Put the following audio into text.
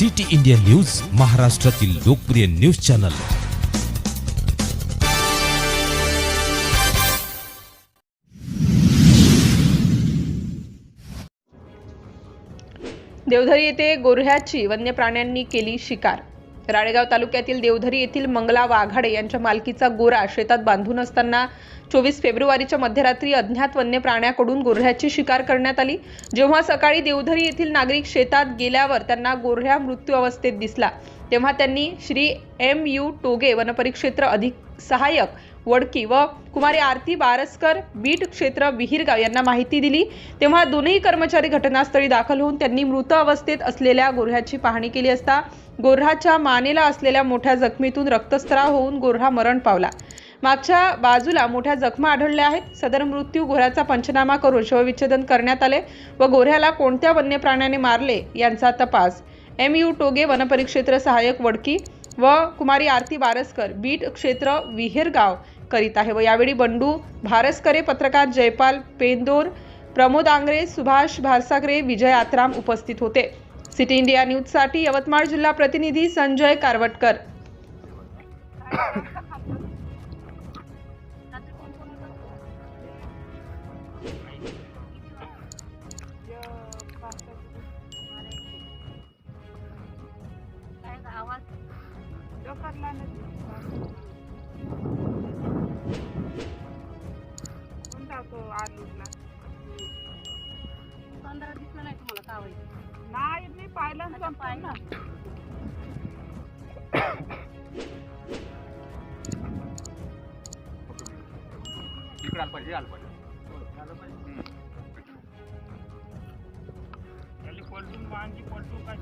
City India news महाराष्ट्रातील लोकप्रिय news channel. Deodhari येथे गोऱ्ह्याची वन्य प्राण्यांनी केली शिकार. राळेगाव तालुक्यातील देवधरी येथील मंगला वाघाडे यांच्या मालकीचा गोरा शेतात बांधून असताना चोवीस फेब्रुवारीच्या मध्यरात्री अज्ञात वन्य प्राण्याकडून गोऱ्ह्याची शिकार करण्यात आली. जेव्हा सकाळी देवधरी येथील नागरिक शेतात गेल्यावर त्यांना गोऱ्ह्या मृत्यू अवस्थेत दिसला तेव्हा त्यांनी श्री एम यू टोगे वनपरिक्षेत्र अधिक सहाय्यक वडकी व कुमारी आरती बारसकर बीट क्षेत्र विहीरगाव यांना माहिती दिली. तेव्हा दोन्ही कर्मचारी घटनास्थळी दाखल होऊन त्यांनी मृत अवस्थेत असलेल्या गोऱ्ह्याची पाहणी केली असता गोऱ्हाच्या मानेला असलेल्या मोठ्या जखमीतून रक्तस्त्राव होऊन गोऱ्हा मरण पावला. मागच्या बाजूला मोठ्या जखमा आढळल्या आहेत. सदर मृत्यू गोऱ्याचा पंचनामा करून शवविच्छेदन करण्यात आले व गोऱ्ह्याला कोणत्या वन्य प्राण्याने मारले यांचा तपास. एम यू टोगे वनपरिक्षेत्र सहाय्यक वडकी व कुमारी आरती बारसकर बीट क्षेत्र विहीरगाव करीत आहे. व यावेळी बंडू भारसकरे पत्रकार जयपाल पेंदोर प्रमोद आंग्रे सुभाष भारसागरे विजय आत्राम उपस्थित होते. सिटी इंडिया न्यूजसाठी यवतमाळ जिल्हा प्रतिनिधी संजय कारवटकर. पंधरा दिसलं नाही तुम्हाला का होईल नाही मी पाहिलं ना ना. इकडे आलं पाहिजे आलं पाहिजे. त्याला पलटून मांजी पलटून काय